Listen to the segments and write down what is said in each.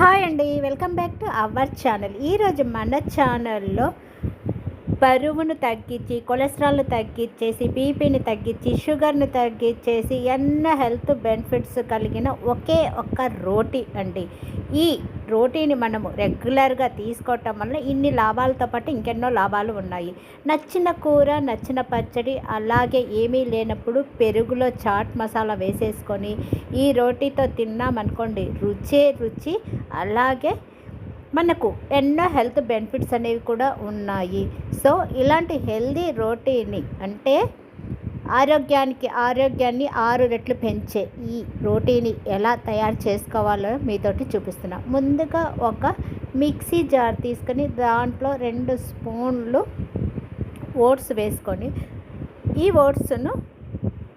Hi అండి welcome back to our channel. ఈరోజు మన ఛానల్లో బరువును తగ్గించి కొలెస్ట్రాల్ను తగ్గించేసి బీపీని తగ్గించి షుగర్ను తగ్గించేసి ఎన్నో హెల్త్ బెనిఫిట్స్ కలిగిన ఒకే ఒక్క రోటీ అండి. ఈ రోటీని మనము రెగ్యులర్గా తీసుకోవటం వల్ల ఇన్ని లాభాలతో పాటు ఇంకెన్నో లాభాలు ఉన్నాయి. నచ్చిన కూర నచ్చిన పచ్చడి అలాగే ఏమీ లేనప్పుడు పెరుగులో చాట్ మసాలా వేసేసుకొని ఈ రోటీతో తిన్నామనుకోండి రుచే రుచి అలాగే మనకు ఎన్నో హెల్త్ బెనిఫిట్స్ అనేవి కూడా ఉన్నాయి. సో ఇలాంటి హెల్దీ రోటీని అంటే ఆరోగ్యానికి ఆరోగ్యాన్ని ఆరు రెట్లు పెంచే ఈ రోటీని ఎలా తయారు చేసుకోవాలో మీతోటి చూపిస్తున్నా. ముందుగా ఒక మిక్సీ జార్ తీసుకొని దాంట్లో రెండు స్పూన్లు ఓట్స్ వేసుకొని ఈ ఓట్స్ను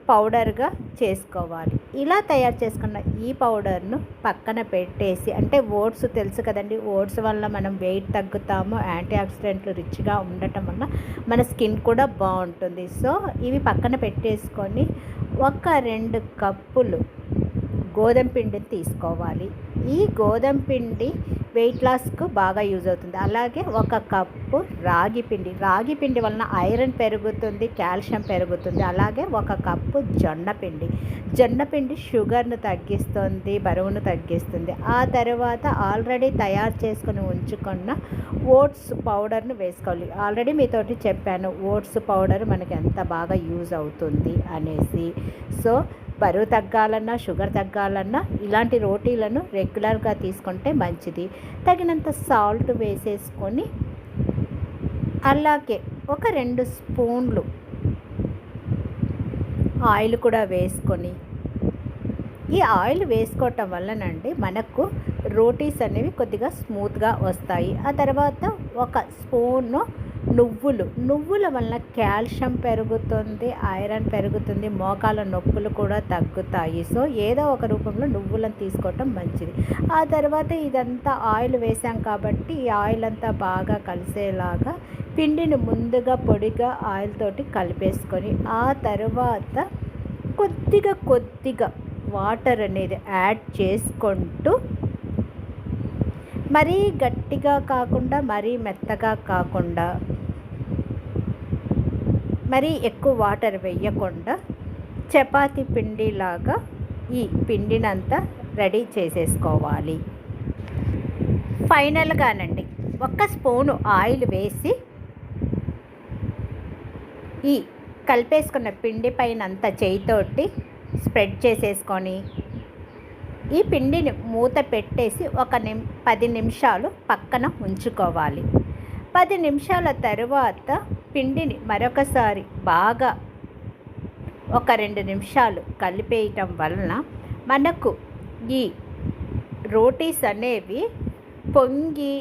పౌడర్గా చేసుకోవాలి. ఇలా తయారు చేసుకున్న ఈ పౌడర్ను పక్కన పెట్టేసి అంటే ఓట్స్ తెలుసు కదండి ఓట్స్ వల్ల మనం వెయిట్ తగ్గుతాము యాంటీ ఆక్సిడెంట్లు రిచ్గా ఉండటం వల్ల మన స్కిన్ కూడా బాగుంటుంది. సో ఇవి పక్కన పెట్టేసుకొని ఒక రెండు కప్పులు గోధుమ పిండిని తీసుకోవాలి. ఈ గోధుమ పిండి వెయిట్ లాస్కు బాగా యూజ్ అవుతుంది. అలాగే ఒక కప్పు రాగి పిండి. రాగి పిండి వలన ఐరన్ పెరుగుతుంది కాల్షియం పెరుగుతుంది. అలాగే ఒక కప్పు జొన్న పిండి. జొన్న పిండి షుగర్ను తగ్గిస్తుంది బరువును తగ్గిస్తుంది. ఆ తర్వాత ఆల్రెడీ తయారు చేసుకుని ఉంచుకున్న ఓట్స్ పౌడర్ను వేసుకోవాలి. ఆల్రెడీ మీతోటి చెప్పాను ఓట్స్ పౌడర్ మనకి ఎంత బాగా యూజ్ అవుతుంది అనేసి. సో బరువు తగ్గాలన్నా షుగర్ తగ్గాలన్నా ఇలాంటి రోటీలను రెగ్యులర్గా తీసుకుంటే మంచిది. తగినంత సాల్ట్ వేసేసుకొని అలాగే ఒక రెండు స్పూన్లు ఆయిల్ కూడా వేసుకొని ఈ ఆయిల్ వేసుకోవటం వల్లనండి మనకు రోటీస్ అనేవి కొద్దిగా స్మూత్గా వస్తాయి. ఆ తర్వాత ఒక స్పూను నువ్వులు. నువ్వుల వల్ల కాల్షియం పెరుగుతుంది ఐరన్ పెరుగుతుంది మోకాల నొప్పులు కూడా తగ్గుతాయి. సో ఏదో ఒక రూపంలో నువ్వులను తీసుకోవటం మంచిది. ఆ తర్వాత ఇదంతా ఆయిల్ వేసాం కాబట్టి ఈ ఆయిల్ అంతా బాగా కలిసేలాగా పిండిని ముందుగా పొడిగా ఆయిల్ తోటి కలిపేసుకొని ఆ తర్వాత కొద్దిగా కొద్దిగా వాటర్ అనేది యాడ్ చేసుకుంటూ మరీ గట్టిగా కాకుండా మరీ మెత్తగా కాకుండా మరీ ఎక్కువ వాటర్ వేయకుండా చపాతి పిండిలాగా ఈ పిండినంతా రెడీ చేసేసుకోవాలి. ఫైనల్గానండి ఒక్క స్పూను ఆయిల్ వేసి ఈ కలిపేసుకున్న పిండి పైన అంతా చేయితోటి స్ప్రెడ్ చేసేసుకొని ఈ పిండిని మూత పెట్టేసి ఒక నిమ్ పది నిమిషాలు పక్కన ఉంచుకోవాలి. పది నిమిషాల తరువాత పిండిని మరొకసారి బాగా ఒక రెండు నిమిషాలు కలిపేయటం వలన మనకు ఈ రోటీస్ అనేవి పొంగి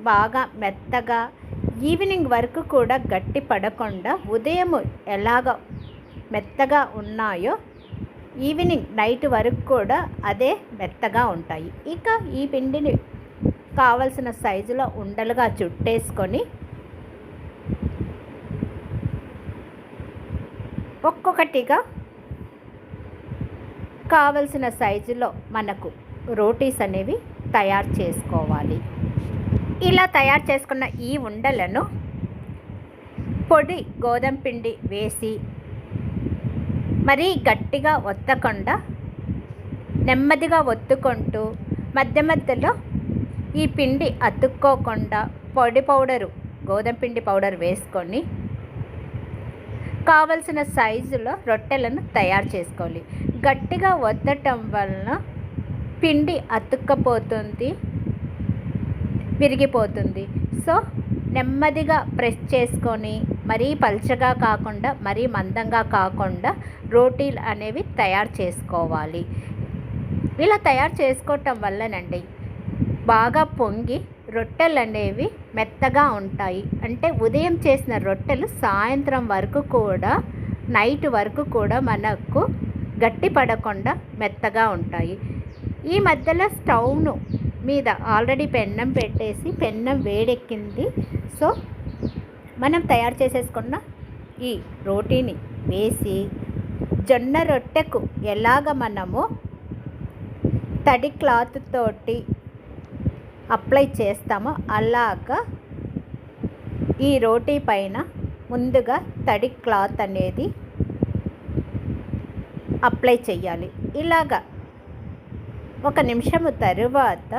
బాగా మెత్తగా ఈవినింగ్ వరకు కూడా గట్టి పడకుండా ఉదయం ఎలాగ మెత్తగా ఉన్నాయో ఈవినింగ్ నైట్ వరకు కూడా అదే మెత్తగా ఉంటాయి. ఇక ఈ పిండిని కావలసిన సైజులో ఉండలుగా చుట్టేసుకొని ఒక్కొక్కటిగా కావలసిన సైజులో మనకు రోటీస్ అనేవి తయారు చేసుకోవాలి. ఇలా తయారు చేసుకున్న ఈ ఉండలను పొడి గోధుమ పిండి వేసి మరీ గట్టిగా ఒత్తకుండా నెమ్మదిగా ఒత్తుకుంటూ మధ్య మధ్యలో ఈ పిండి అతుక్కోకుండా పొడి పౌడరు గోధుమ పిండి పౌడర్ వేసుకొని కావలసిన సైజులో రొట్టెలను తయారు చేసుకోవాలి. గట్టిగా వద్దటం వలన పిండి అతుక్కపోతుంది విరిగిపోతుంది. సో నెమ్మదిగా ప్రెస్ చేసుకొని మరీ పల్చగా కాకుండా మరీ మందంగా కాకుండా రోటీలు అనేవి తయారు చేసుకోవాలి. ఇలా తయారు చేసుకోవటం వల్లనండి బాగా పొంగి రొట్టెలు అనేవి మెత్తగా ఉంటాయి. అంటే ఉదయం చేసిన రొట్టెలు సాయంత్రం వరకు కూడా నైట్ వరకు కూడా మనకు గట్టి పడకుండా మెత్తగా ఉంటాయి. ఈ మధ్యలో స్టవ్ను మీద ఆల్రెడీ పెన్నం పెట్టేసి పెన్నం వేడెక్కింది. సో మనం తయారు చేసేసుకున్న ఈ రోటీని వేసి జొన్న రొట్టెకు ఎలాగ మనము తడి క్లాత్ తోటి అప్లై చేస్తామో అలాగా ఈ రోటీ పైన ముందుగా తడి క్లాత్ అనేది అప్లై చేయాలి. ఇలాగా ఒక నిమిషము తరువాత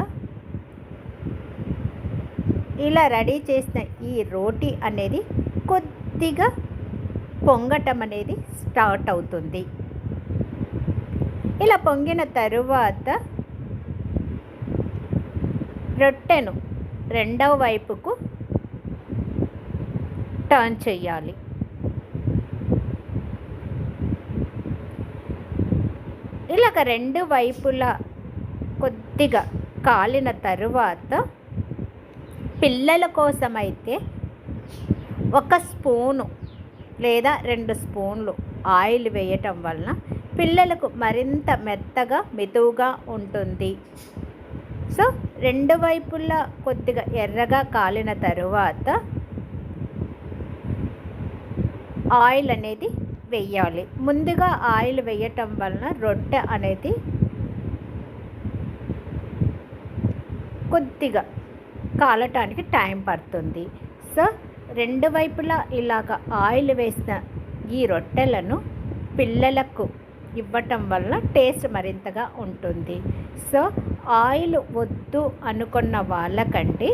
ఇలా రెడీ చేసిన ఈ రోటీ అనేది కొద్దిగా పొంగటం అనేది స్టార్ట్ అవుతుంది. ఇలా పొంగిన తరువాత రొట్టెను రెండవ వైపుకు టర్న్ చేయాలి. ఇలాగ రెండు వైపులా కొద్దిగా కాలిన తరువాత పిల్లల కోసమైతే ఒక స్పూను లేదా రెండు స్పూన్లు ఆయిల్ వేయటం వలన పిల్లలకు మరింత మెత్తగా మెతువుగా ఉంటుంది. సో రెండు వైపులా కొద్దిగా ఎర్రగా కాలిన తరువాత ఆయిల్ అనేది వెయ్యాలి ముందుగా ఆయిల్ వేయటం వలన రొట్టె అనేది కొద్దిగా కాలటానికి టైం పడుతుంది. సో రెండు వైపులా ఇలాగ ఆయిల్ వేసిన ఈ రొట్టెలను పిల్లలకు ఇవ్వటం వల్ల టేస్ట్ మరింతగా ఉంటుంది. సో ఆయిల్ వద్దు అనుకున్న వాళ్ళకంటే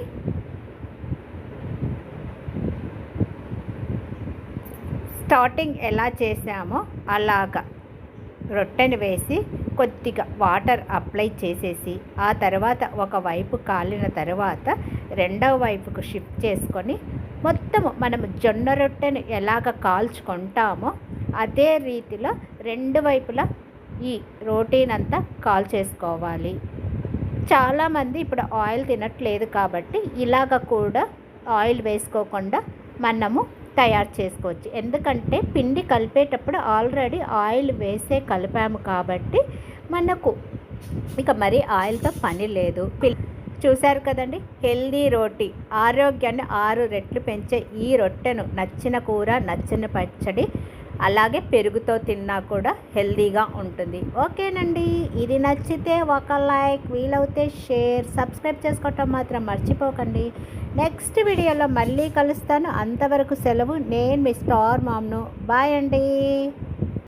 స్టార్టింగ్ ఎలా చేసామో అలాగా రొట్టెని వేసి కొద్దిగా వాటర్ అప్లై చేసేసి ఆ తర్వాత ఒక వైపు కాలిన తర్వాత రెండవ వైపుకు షిఫ్ట్ చేసుకొని మొత్తము మనం జొన్న రొట్టెను ఎలాగ కాల్చుకుంటామో అదే రీతిలో రెండు వైపులా ఈ రోటీనంతా కాల్ చేసుకోవాలి. చాలామంది ఇప్పుడు ఆయిల్ తినట్లేదు కాబట్టి ఇలాగ కూడా ఆయిల్ వేసుకోకుండా మనము తయారు చేసుకోవచ్చు. ఎందుకంటే పిండి కలిపేటప్పుడు ఆల్రెడీ ఆయిల్ వేసే కలిపాము కాబట్టి మనకు ఇక మరి ఆయిల్తో పని లేదు. పిల్ చూశారు కదండి? హెల్దీ రోటీ ఆరోగ్యాన్ని ఆరు రెట్లు పెంచే ఈ రొట్టెను నచ్చిన కూర నచ్చిన పచ్చడి అలాగే పెరుగుతో తిన్నా కూడా హెల్దీగా ఉంటుంది. ఓకేనండి. ఇది నచ్చితే ఒక లైక్ వీలవుతే షేర్ సబ్స్క్రైబ్ చేసుకోవటం మాత్రం మర్చిపోకండి. నెక్స్ట్ వీడియోలో మళ్ళీ కలుస్తాను. అంతవరకు సెలవు. నేను మీ స్టార్ మామ్ను. బాయ్ అండి.